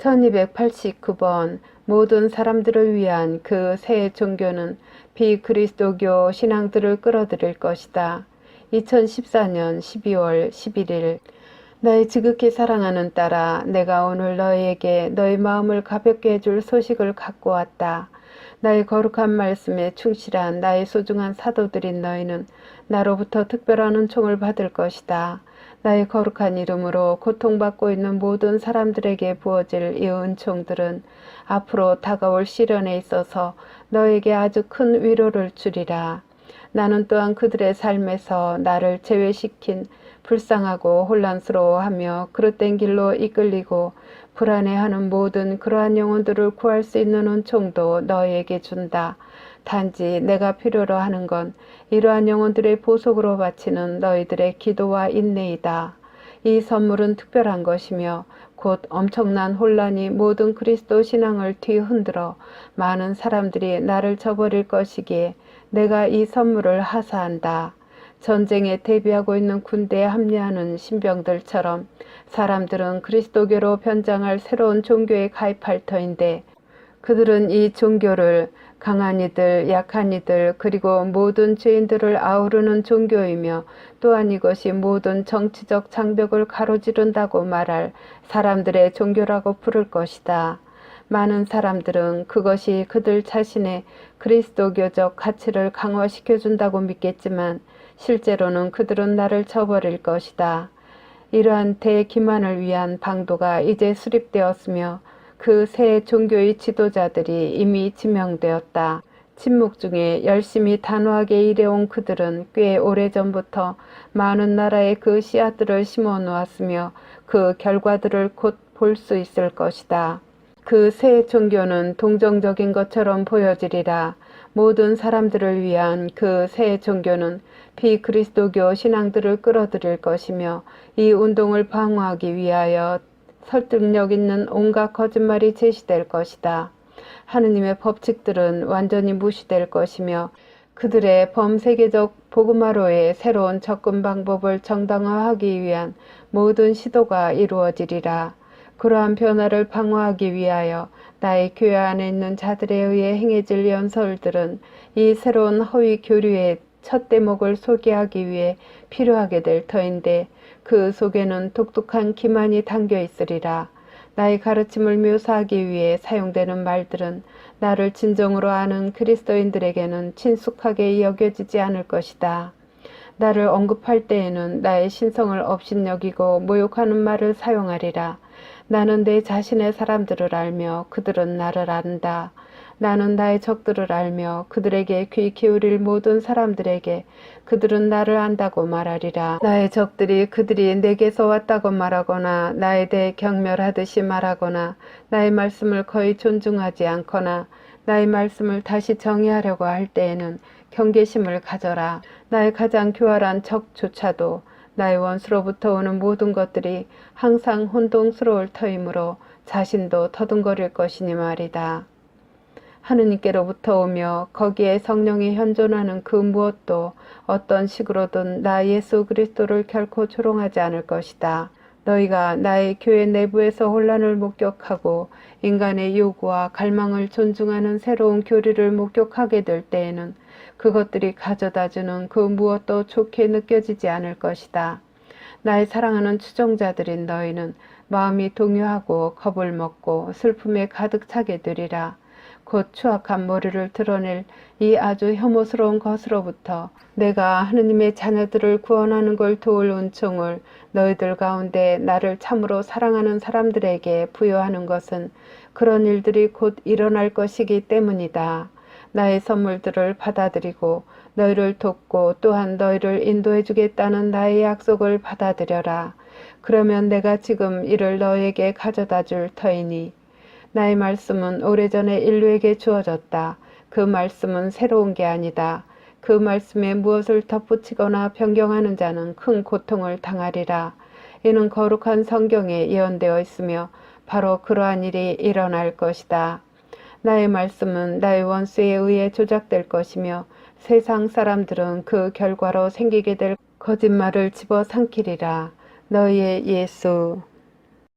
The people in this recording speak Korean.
1289번 모든 사람들을 위한 그 새 종교는 비그리스도교 신앙들을 끌어들일 것이다. 2014년 12월 11일 너의 지극히 사랑하는 딸아 내가 오늘 너희에게 너희 마음을 가볍게 해줄 소식을 갖고 왔다. 나의 거룩한 말씀에 충실한 나의 소중한 사도들인 너희는 나로부터 특별한 은총을 받을 것이다. 나의 거룩한 이름으로 고통받고 있는 모든 사람들에게 부어질 이 은총들은 앞으로 다가올 시련에 있어서 너에게 아주 큰 위로를 주리라. 나는 또한 그들의 삶에서 나를 제외시킨 불쌍하고 혼란스러워하며 그릇된 길로 이끌리고 불안해하는 모든 그러한 영혼들을 구할 수 있는 은총도 너에게 준다. 단지 내가 필요로 하는 건 이러한 영혼들의 보석으로 바치는 너희들의 기도와 인내이다. 이 선물은 특별한 것이며 곧 엄청난 혼란이 모든 그리스도 신앙을 뒤흔들어 많은 사람들이 나를 저버릴 것이기에 내가 이 선물을 하사한다. 전쟁에 대비하고 있는 군대에 합류하는 신병들처럼 사람들은 그리스도교로 변장할 새로운 종교에 가입할 터인데 그들은 이 종교를 강한 이들, 약한 이들, 그리고 모든 죄인들을 아우르는 종교이며 또한 이것이 모든 정치적 장벽을 가로지른다고 말할 사람들의 종교라고 부를 것이다. 많은 사람들은 그것이 그들 자신의 그리스도교적 가치를 강화시켜 준다고 믿겠지만 실제로는 그들은 나를 저버릴 것이다. 이러한 대기만을 위한 방도가 이제 수립되었으며 그새 종교의 지도자들이 이미 지명되었다. 침묵 중에 열심히 단호하게 일해온 그들은 꽤 오래전부터 많은 나라에 그 씨앗들을 심어 놓았으며 그 결과들을 곧 볼 수 있을 것이다. 그 새 종교는 동정적인 것처럼 보여지리라. 모든 사람들을 위한 그 새 종교는 비그리스도교 신앙들을 끌어들일 것이며 이 운동을 방어하기 위하여 설득력 있는 온갖 거짓말이 제시될 것이다. 하느님의 법칙들은 완전히 무시될 것이며 그들의 범세계적 복음화로의 새로운 접근 방법을 정당화하기 위한 모든 시도가 이루어지리라. 그러한 변화를 방어하기 위하여 나의 교회 안에 있는 자들에 의해 행해질 연설들은 이 새로운 허위 교류의 첫 대목을 소개하기 위해 필요하게 될 터인데 그 속에는 독특한 기만이 담겨 있으리라. 나의 가르침을 묘사하기 위해 사용되는 말들은 나를 진정으로 아는 그리스도인들에게는 친숙하게 여겨지지 않을 것이다. 나를 언급할 때에는 나의 신성을 업신여기고 모욕하는 말을 사용하리라. 나는 내 자신의 사람들을 알며 그들은 나를 안다. 나는 나의 적들을 알며 그들에게 귀 기울일 모든 사람들에게 그들은 나를 안다고 말하리라. 나의 적들이 그들이 내게서 왔다고 말하거나 나에 대해 경멸하듯이 말하거나 나의 말씀을 거의 존중하지 않거나 나의 말씀을 다시 정의하려고 할 때에는 경계심을 가져라. 나의 가장 교활한 적조차도 나의 원수로부터 오는 모든 것들이 항상 혼동스러울 터이므로 자신도 더듬거릴 것이니 말이다. 하느님께로부터 오며 거기에 성령이 현존하는 그 무엇도 어떤 식으로든 나 예수 그리스도를 결코 조롱하지 않을 것이다. 너희가 나의 교회 내부에서 혼란을 목격하고 인간의 요구와 갈망을 존중하는 새로운 교리를 목격하게 될 때에는 그것들이 가져다주는 그 무엇도 좋게 느껴지지 않을 것이다. 나의 사랑하는 추종자들인 너희는 마음이 동요하고 겁을 먹고 슬픔에 가득 차게 되리라. 곧 추악한 머리를 드러낼 이 아주 혐오스러운 것으로부터 내가 하느님의 자녀들을 구원하는 걸 도울 은총을 너희들 가운데 나를 참으로 사랑하는 사람들에게 부여하는 것은 그런 일들이 곧 일어날 것이기 때문이다. 나의 선물들을 받아들이고 너희를 돕고 또한 너희를 인도해 주겠다는 나의 약속을 받아들여라. 그러면 내가 지금 이를 너에게 가져다 줄 터이니 나의 말씀은 오래전에 인류에게 주어졌다. 그 말씀은 새로운 게 아니다. 그 말씀에 무엇을 덧붙이거나 변경하는 자는 큰 고통을 당하리라. 이는 거룩한 성경에 예언되어 있으며 바로 그러한 일이 일어날 것이다. 나의 말씀은 나의 원수에 의해 조작될 것이며 세상 사람들은 그 결과로 생기게 될 거짓말을 집어 삼키리라. 너희의 예수